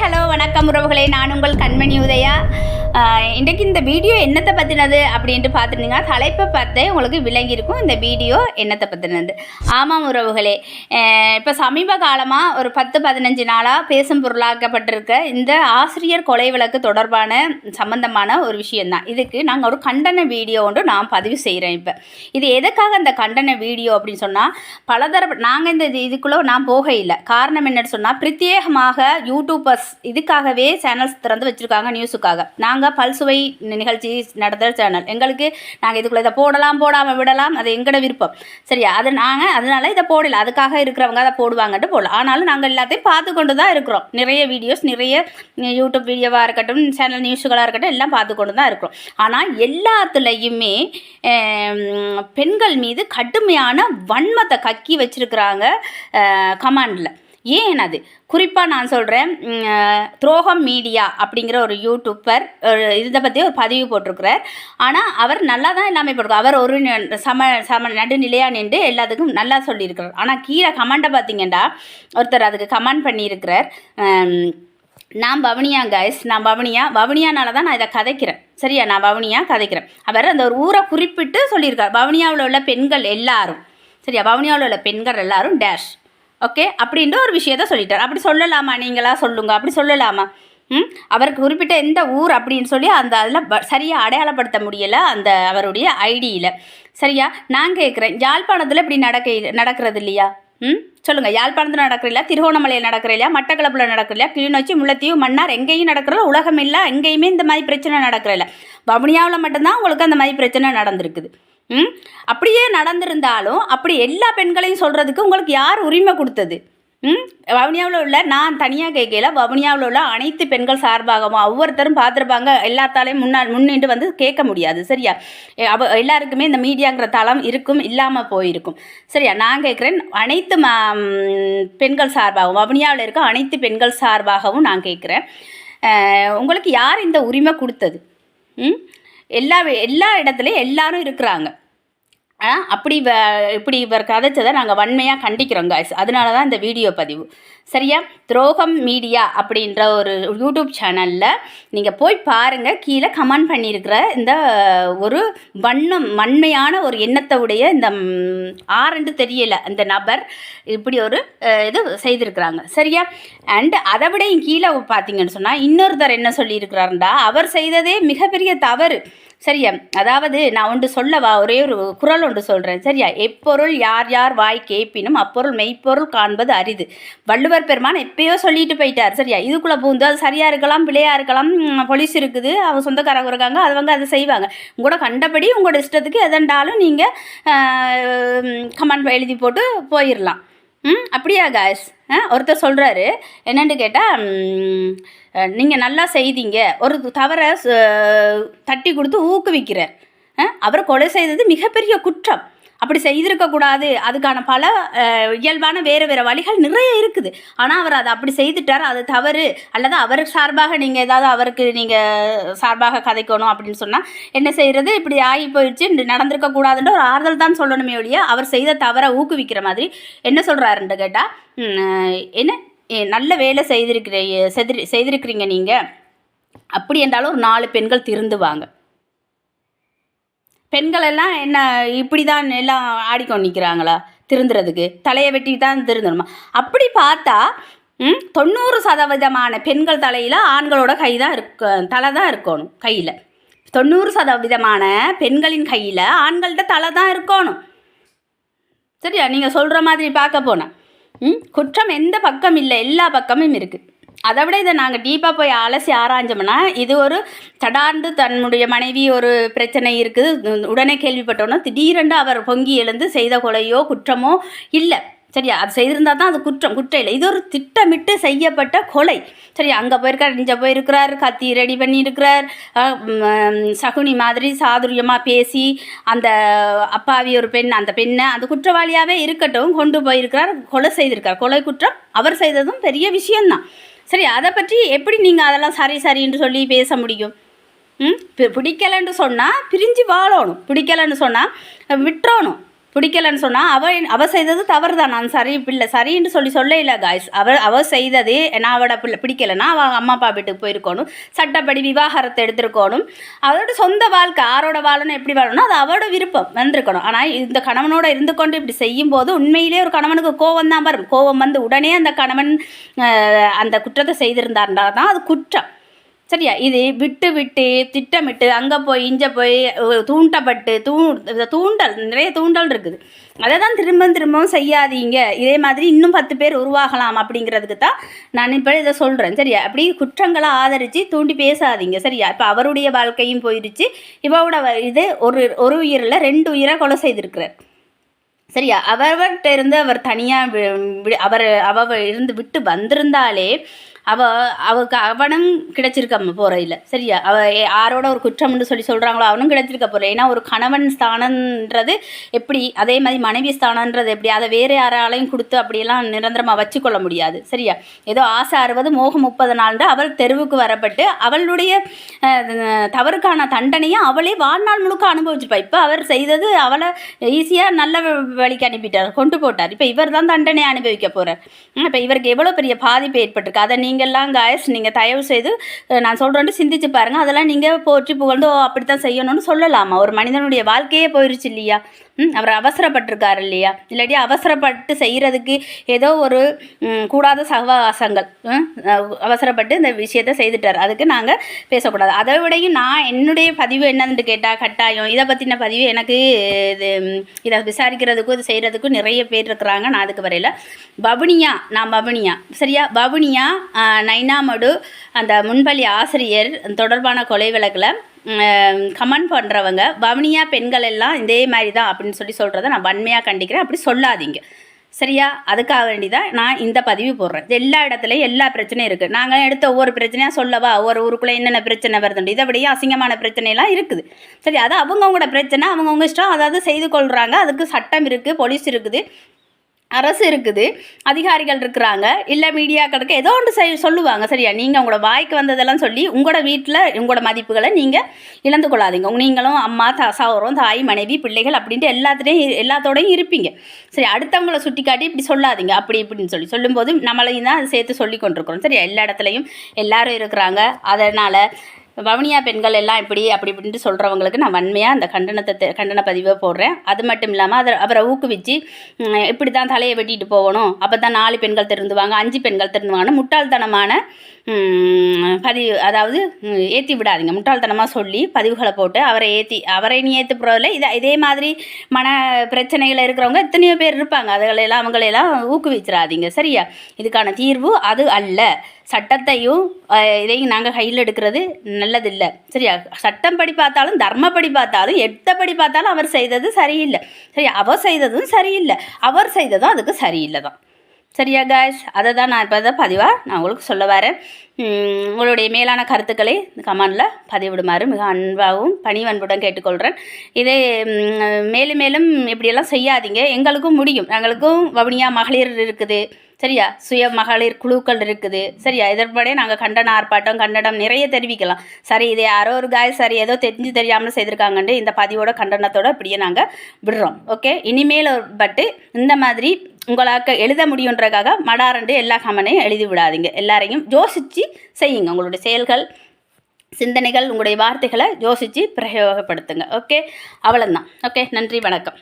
Hello வணக்கம் உறவுகளே. நான் உங்கள் கண்மணி உதயா. இன்றைக்கு இந்த வீடியோ என்னத்தை பற்றினது அப்படின்ட்டு பார்த்துருந்தீங்கன்னா தலைப்பை பார்த்தே உங்களுக்கு விளங்கியிருக்கும் இந்த வீடியோ என்னத்தை பற்றினது ஆமாம் உறவுகளே இப்போ சமீப காலமாக ஒரு பத்து பதினஞ்சு நாளாக பேசும் பொருளாக்கப்பட்டிருக்க இந்த ஆசிரியர் கொலை வழக்கு தொடர்பான சம்பந்தமான ஒரு விஷயந்தான் இதுக்கு நாங்கள் ஒரு கண்டன வீடியோ ஒன்று நான் பதிவு செய்கிறேன் இப்போ. இது எதுக்காக அந்த கண்டன வீடியோ அப்படின்னு சொன்னால் பலதரப்பு நாங்கள் இந்த இது- இதுக்குள்ளே நான் போக இல்லை காரணம் என்னன்னு சொன்னால் பிரத்யேகமாக யூடியூபர்ஸ் இதுக்காகவே சேனல்ஸ் திறந்து வச்சுருக்காங்க நியூஸுக்காக நாங்கள் பல்சுவை நிகழ்ச்சி நடத்துகிற சேனல். எங்களுக்கு நாங்கள் இதுக்குள்ளே இதை போடலாம் போடாமல் விடலாம் அது எங்களோட விருப்பம். சரியா? அது நாங்கள் அதனால இதை போடல. அதுக்காக இருக்கிறவங்க அதை போடுவாங்கன்ட்டு போடலாம் ஆனாலும் நாங்கள் எல்லாத்தையும் பார்த்து கொண்டு தான் இருக்கிறோம். நிறைய வீடியோஸ் நிறைய யூடியூப் வீடியோவாக இருக்கட்டும் சேனல் நியூஸுகளாக இருக்கட்டும் எல்லாம் பார்த்து கொண்டு தான் இருக்கிறோம். ஆனால் எல்லாத்துலேயுமே பெண்கள் மீது கடுமையான வன்மத்தை கக்கி வச்சுருக்கிறாங்க கமாண்டில். ஏன் அது? குறிப்பாக நான் சொல்கிறேன் துரோகம் மீடியா அப்படிங்கிற ஒரு யூடியூப்பர் ஒரு இதை பற்றி ஒரு பதிவு போட்டிருக்கிறார். ஆனால் அவர் நல்லா தான் எல்லாமே போட்டிருக்கார். அவர் ஒரு ந- சம சம நடுநிலையாக நின்று எல்லாத்துக்கும் நல்லா சொல்லியிருக்கிறார். ஆனால் கீழே கமெண்ட்டை பார்த்தீங்கன்னா ஒருத்தர் அதுக்கு கமெண்ட் பண்ணியிருக்கிறார். நான் பவனியா கைஸ் நான் பவனியா. பவனியானால தான் நான் இதை கதைக்கிறேன். சரியா? நான் பவனியா கதைக்கிறேன். அவர் அந்த ஒரு ஊரை குறிப்பிட்டு சொல்லியிருக்கார். பவனியாவில் உள்ள பெண்கள் எல்லாரும். சரியா? பவனியாவில் உள்ள பெண்கள் எல்லாரும் டேஷ் ஓகே அப்படின்ற ஒரு விஷயத்த சொல்லிட்டார். அப்படி சொல்லலாமா நீங்களா? சொல்லுங்க. அப்படி சொல்லலாமா? ம்? அவருக்கு குறிப்பிட்ட எந்த ஊர் அப்படின்னு சொல்லி அந்த அதில் சரியாக அடையாளப்படுத்த முடியலை அந்த அவருடைய ஐடியில். சரியா? நான் கேட்குறேன் யாழ்ப்பாணத்தில் இப்படி நடக்க நடக்கிறது இல்லையா ம்? சொல்லுங்கள் யாழ்ப்பாணத்தில் நடக்கிறீங்களா திருகோணமலையில் நடக்கிறீங்களா மட்டக்களப்பில் நடக்கிறீங்களா கிளிநொச்சி முல்லைத்தீவு மன்னார் எங்கேயும் நடக்கிறல உலகம் இல்லை. எங்கேயுமே இந்த மாதிரி பிரச்சனை நடக்கிறதில்ல. வவுனியாவில் மட்டும்தான் உங்களுக்கு அந்த மாதிரி பிரச்சனை நடந்திருக்குது. அப்படியே நடந்திருந்தாலும் அப்படி எல்லா பெண்களையும் சொல்கிறதுக்கு உங்களுக்கு யார் உரிமை கொடுத்தது? ம்? வவுனியாவில் உள்ள நான் தனியாக கேட்கல வவுனியாவில் உள்ள அனைத்து பெண்கள் சார்பாகவும் ஒவ்வொருத்தரும் பார்த்துருப்பாங்க. எல்லாத்தாலையும் முன்னால் முன்னிட்டு வந்து கேட்க முடியாது சரியா? எ, அவ எல்லாருக்குமே இந்த மீடியாங்கிற தளம் இருக்கும் இல்லாமல் போயிருக்கும். சரியா? நான் கேட்குறேன் அனைத்து மா பெண்கள் சார்பாகவும் வவுனியாவில் இருக்க அனைத்து பெண்கள் சார்பாகவும் நான் கேட்குறேன். உங்களுக்கு யார் இந்த உரிமை கொடுத்தது? ம்? எல்லா எல்லா இடத்துலையும் எல்லாரும் இருக்கிறாங்க. அப்படி வ இப்படி இவர் கதைச்சதை நாங்கள் வன்மையாக கண்டிக்கிறோம் காய்ஸ் அதனால தான் இந்த வீடியோ பதிவு. சரியா? துரோகம் மீடியா அப்படின்ற ஒரு யூடியூப் சேனலில் நீங்கள் போய் பாருங்கள் கீழே கமெண்ட் பண்ணியிருக்கிற இந்த ஒரு வண்ணம் வன்மையான ஒரு எண்ணத்தை உடைய இந்த ம், ஆரண்டு இந்த நபர் இப்படி ஒரு இது செய்திருக்கிறாங்க. சரியா? அண்டு அதை விடையும் கீழே பார்த்தீங்கன்னு சொன்னால் இன்னொருத்தர் என்ன சொல்லியிருக்கிறாருண்டா? அவர் செய்ததே மிகப்பெரிய தவறு. சரியா? அதாவது நான் ஒன்று சொல்லவா? ஒரே ஒரு குரல் ஒன்று சொல்கிறேன் சரியா? எப்பொருள் யார் யார் வாய் கேட்பினும் அப்பொருள் மெய்ப்பொருள் காண்பது அரிது. வள்ளுவர் பெருமான் எப்பயோ சொல்லிட்டு போயிட்டார். சரியா? இதுக்குள்ளே பூந்து அது சரியாக இருக்கலாம் பிழையாக இருக்கலாம் பொலிஸ் போலீஸ் இருக்குது. அவங்க சொந்தக்காரங்க இருக்காங்க அவங்க அதை செய்வாங்க. உங்களோட கண்டபடி உங்களோட இஷ்டத்துக்கு எதண்டாலும் நீங்கள் கமெண்ட் எழுதி போட்டு போயிடலாம் ம் அப்படியா காய்ஸ் ஒருத்தர் சொல்கிறாரு என்னென்னு கேட்டால் நீங்கள் நல்லா செய்தீங்க. ஒரு தவறை தட்டி கொடுத்து ஊக்குவிக்கிறார் அவர் கொலை செய்தது மிகப்பெரிய குற்றம். அப்படி செய்திருக்கக்கூடாது. அதுக்கான பல இயல்பான வேறு வேறு வழிகள் நிறைய இருக்குது. ஆனால் அவர் அதை அப்படி செய்துட்டார். அது தவறு. அல்லது அவர் சார்பாக நீங்கள் ஏதாவது அவருக்கு நீங்கள் சார்பாக கதைக்கணும் அப்படின்னு சொன்னால் என்ன செய்கிறது இப்படி ஆகி போயிடுச்சு. நடந்திருக்கக்கூடாதுன்ற ஒரு ஆறுதல் தான் சொல்லணுமே ஒழிய அவர் செய்த தவறை ஊக்குவிக்கிற மாதிரி என்ன சொல்கிறாருன்னு கேட்டால் என்ன? ஏ, நல்ல வேலை செய்திருக்கிற செதிரி செய்திருக்கிறீங்க நீங்கள் அப்படி என்றாலும் ஒரு நாலு பெண்கள் திருந்துவாங்க. பெண்கள் எல்லாம் என்ன இப்படி தான் எல்லாம் ஆடிக்கொண்டு நிற்கிறாங்களா திருந்துறதுக்கு. தலையை வெட்டி தான் திருந்தணுமா? அப்படி பார்த்தா ம், தொண்ணூறு சதவீதமான பெண்கள் தலையில் ஆண்களோட கை தான் இருக்க தலை தான் இருக்கணும் கையில். தொண்ணூறு சதவீதமான பெண்களின் கையில் ஆண்கள்கிட்ட தலை தான் இருக்கணும். சரியா? நீங்கள் சொல்கிற மாதிரி பார்க்க போனேன் ம் குற்றம் எந்த பக்கம் இல்லை எல்லா பக்கமும் இருக்குது அதை விட இதை நாங்கள் டீப்பாக போய் அலசி ஆராய்ஞ்சோம்னா இது ஒரு தடார்ந்து தன்னுடைய மனைவி ஒரு பிரச்சனை இருக்குது. உடனே கேள்விப்பட்டோன்னா திடீரென்று அவர் பொங்கி எழுந்து செய்த கொலையோ குற்றமோ இல்லை. சரியா? அது செய்திருந்தால் தான் அது குற்றம் குற்றம் இல்லை. இது ஒரு திட்டமிட்டு செய்யப்பட்ட கொலை. சரியா? அங்கே போயிருக்கார் இங்கே போயிருக்கிறார் கத்தி ரெடி பண்ணியிருக்கிறார். சகுனி மாதிரி சாதுரியமாக பேசி அந்த அப்பாவி ஒரு பெண் அந்த பெண்ணை அந்த குற்றவாளியாகவே இருக்கட்டும் கொண்டு போயிருக்கிறார் கொலை செய்திருக்கார் கொலை குற்றம் அவர் செய்ததும் பெரிய விஷயம்தான். சரி அதை பற்றி எப்படி நீங்கள் அதெல்லாம் சரி சரின்னு சொல்லி பேச முடியும்? ம்? பிடிக்கலைன்னு சொன்னால் பிரிஞ்சு வாழணும். பிடிக்கலைன்னு சொன்னால் விட்டுறணும். பிடிக்கலன்னு சொன்னால் அவ அவ செய்தது தவறு தான் நான் சரி பிள்ளை சரின்னு சொல்லி சொல்ல இல்லை காய்ஸ் அவ அவ செய்தது நான் அவட பிள்ளை பிடிக்கலைன்னா அவள் அம்மா அப்பா வீட்டுக்கு போயிருக்கணும். சட்டப்படி விவாகரத்தை எடுத்திருக்கணும். அவரோட சொந்த வாழ்க்கை ஆரோட வாழணும் எப்படி வாழணும் அது அவரோட விருப்பம் வந்திருக்கணும். ஆனால் இந்த கணவனோட இருந்து கொண்டு இப்படி செய்யும்போது உண்மையிலே ஒரு கணவனுக்கு கோவம் தான் வரும். கோவம் வந்து உடனே அந்த கணவன் அந்த குற்றத்தை செய்திருந்தாருந்தா தான் அது குற்றம். சரியா? இது விட்டு விட்டு திட்டமிட்டு அங்கே போய் இங்கே போய் தூண்டப்பட்டு தூ தூண்டல் நிறைய தூண்டல் இருக்குது. அதை தான் திரும்ப திரும்பவும் செய்யாதீங்க. இதே மாதிரி இன்னும் பத்து பேர் உருவாகலாம் அப்படிங்கிறதுக்கு தான் நான் இப்போ இதை சொல்கிறேன் சரியா? அப்படி குற்றங்களை ஆதரித்து தூண்டி பேசாதீங்க. சரியா? இப்போ அவருடைய வாழ்க்கையும் போயிடுச்சு இவரோட இது ஒரு ஒரு உயிரில் ரெண்டு உயிரை கொலை செய்திருக்கிறார். சரியா? அவர்கிட்ட இருந்து அவர் தனியாக அவர் அவ இருந்து விட்டு வந்திருந்தாலே அவ அவளுக்கு அவனும் கிடைச்சிருக்க போறையில். சரியா? அவ யாரோட ஒரு குற்றம்னு சொல்லி சொல்கிறாங்களோ அவனும் கிடைச்சிருக்க போகிற ஏன்னா ஒரு கணவன் ஸ்தானன்றது எப்படி அதே மாதிரி மனைவி ஸ்தானன்றது எப்படி அதை வேறு யாராலையும் கொடுத்து அப்படியெல்லாம் நிரந்தரமாக வச்சுக்கொள்ள முடியாது. சரியா? ஏதோ ஆசை அறுபது மோகம் முப்பது நாள்னு அவள் தெருவுக்கு வரப்பட்டு அவளுடைய தவறுக்கான தண்டனையை அவளே வாழ்நாள் முழுக்க அனுபவிச்சிருப்பா. இப்போ அவர் செய்தது அவளை ஈஸியாக நல்ல வழிக்கு அனுப்பிட்டார் கொண்டு போட்டார். இப்போ இவர் தான் தண்டனை அனுபவிக்க போகிறார் இப்போ இவருக்கு எவ்வளோ பெரிய பாதிப்பு ஏற்பட்டிருக்கு? அதை நீ நீங்கள்லாம் காயஸ் நீங்கள் தயவு செய்து நான் சொல்கிறேன்னு சிந்திச்சு பாருங்கள் அதெல்லாம் நீங்கள் போற்றி புகழ்ந்து "ஓ, அப்படித்தான் செய்யணும்னு சொல்லலாமா? ஒரு மனிதனுடைய வாழ்க்கையே போயிருச்சு இல்லையா? அவர் அவசரப்பட்டிருக்காரு இல்லையா? இல்லாட்டி அவசரப்பட்டு செய்கிறதுக்கு ஏதோ ஒரு கூடாத சகவாசங்கள் அவசரப்பட்டு இந்த விஷயத்தை செய்துட்டார். அதுக்கு நாங்கள் பேசக்கூடாது. அதை விடையும் நான் என்னுடைய பதிவு என்னன்னு கேட்டால் கட்டாயம். இதை பற்றின பதிவு எனக்கு இது இதை விசாரிக்கிறதுக்கும் இது செய்கிறதுக்கும் நிறைய பேர் இருக்கிறாங்க. நான் அதுக்கு வரையில். பவுனியா நான் பவுனியா. சரியா? பவுனியா நைனாமடு அந்த முன்பள்ளி ஆசிரியர் தொடர்பான கொலை வழக்கில் கமெண்ட் பண்ணுறவங்க வவுனியா பெண்கள் எல்லாம் இதே மாதிரி தான் அப்படின்னு சொல்லி சொல்கிறத நான் வன்மையாக கண்டிக்கிறேன். அப்படி சொல்லாதீங்க. சரியா? அதுக்காக வேண்டிதான் நான் இந்த பதிவு போடுறேன். எல்லா இடத்துலையும் எல்லா பிரச்சனையும் இருக்குது நாங்கள் எடுத்த ஒவ்வொரு பிரச்சனையாக சொல்லவா? ஒவ்வொரு ஊருக்குள்ளே என்னென்ன பிரச்சனை வருதுண்டு இதை அப்படியே அசிங்கமான பிரச்சனையெல்லாம் இருக்குது. சரி அது அவங்கவுங்களோட பிரச்சனை அவங்கவுங்க இஷ்டம். அதாவது செய்து கொள்கிறாங்க அதுக்கு சட்டம் இருக்குது போலீஸ் இருக்குது. அரசு இருக்குது அதிகாரிகள் இருக்கிறாங்க இல்லை மீடியாக்களுக்கு ஏதோ ஒன்று செய் சொல்லுவாங்க. சரியா? நீங்கள் உங்களோட வாய்க்கு வந்ததெல்லாம் சொல்லி உங்களோட வீட்டில் உங்களோட மதிப்புகளை நீங்கள் இழந்து கொள்ளாதீங்க. நீங்களும் அம்மா தா சௌரம் தாய் மனைவி பிள்ளைகள் அப்படின்ட்டு எல்லாத்துலேயும் எல்லாத்தோடையும் இருப்பீங்க. சரி அடுத்தவங்கள சுட்டி காட்டி இப்படி சொல்லாதீங்க. அப்படி இப்படின்னு சொல்லி சொல்லும்போது நம்மளையும் தான் அதை சேர்த்து சொல்லி கொண்டிருக்கிறோம் சரியா? எல்லா இடத்துலையும் எல்லோரும் இருக்கிறாங்க. அதனால் வவுனியா பெண்கள் எல்லாம் இப்படி அப்படி இப்படின்ட்டு சொல்கிறவங்களுக்கு நான் வன்மையாக அந்த கண்டனத்தை கண்டன பதிவை போடுறேன். அது மட்டும் இல்லாமல் அதை அவரை ஊக்குவிச்சு இப்படி தான் தலையை வெட்டிட்டு போகணும். அப்போ தான் நாலு பெண்கள் திருந்துவாங்க அஞ்சு பெண்கள் திருந்துவாங்கன்னு முட்டாள்தனமான பதிவு அதாவது ஏற்றி விடாதீங்க. முட்டாள்தனமாக சொல்லி பதிவுகளை போட்டு அவரை ஏற்றி அவரை நீ ஏற்று போகிறதில்ல இதை இதே மாதிரி மன பிரச்சனைகள் இருக்கிறவங்க எத்தனையோ பேர் இருப்பாங்க. அதுகளெல்லாம் அவங்களையெல்லாம் ஊக்குவிச்சிடாதீங்க சரியா? இதுக்கான தீர்வு அது அல்ல. சட்டத்தையும் இதையும் நாங்கள் கையில் எடுக்கிறது நல்லதில்லை. சரியா? சட்டம் படி பார்த்தாலும் தர்மப்படி பார்த்தாலும் எட்டப்படி பார்த்தாலும் அவர் செய்தது சரியில்லை. சரியா? அவர் செய்ததும் சரியில்லை. அவர் செய்ததும் அதுக்கு சரியில்லை தான். சரியா காய்ஸ் அதை தான் நான் இப்போ தான் பதிவாக நான் உங்களுக்கு சொல்ல வரேன். உங்களுடைய மேலான கருத்துக்களை கமெண்டில் பதிவிடுமாறு மிக அன்பாகவும் பணிவன்புடன் கேட்டுக்கொள்கிறேன் இதே மேலும் மேலும் இப்படியெல்லாம் செய்யாதீங்க. எங்களுக்கும் முடியும். எங்களுக்கும் வவுனியா மகளிர் இருக்குது. சரியா? சுய மகளிர் குழுக்கள் இருக்குது. சரியா? இதன்படி நாங்கள் கண்டன ஆர்ப்பாட்டம் கண்டனம் நிறைய தெரிவிக்கலாம். சரி இது யாரோ ஒரு காய் சரி ஏதோ தெரிஞ்சு தெரியாமல் செய்திருக்காங்கன்ட்டு இந்த பதிவோட கண்டனத்தோட இப்படியே நாங்கள் விடுறோம். ஓகே இனிமேல் பட்டு இந்த மாதிரி உங்களாக்க எழுத முடியுன்றக்காக மடாரண்டு எல்லா கமனையும் எழுதி விடாதீங்க. எல்லாரையும் யோசித்து செய்யுங்க. உங்களுடைய செயல்கள் சிந்தனைகள் உங்களுடைய வார்த்தைகளை யோசித்து பிரயோகப்படுத்துங்க. ஓகே அவ்வளோதான் ஓகே நன்றி வணக்கம்.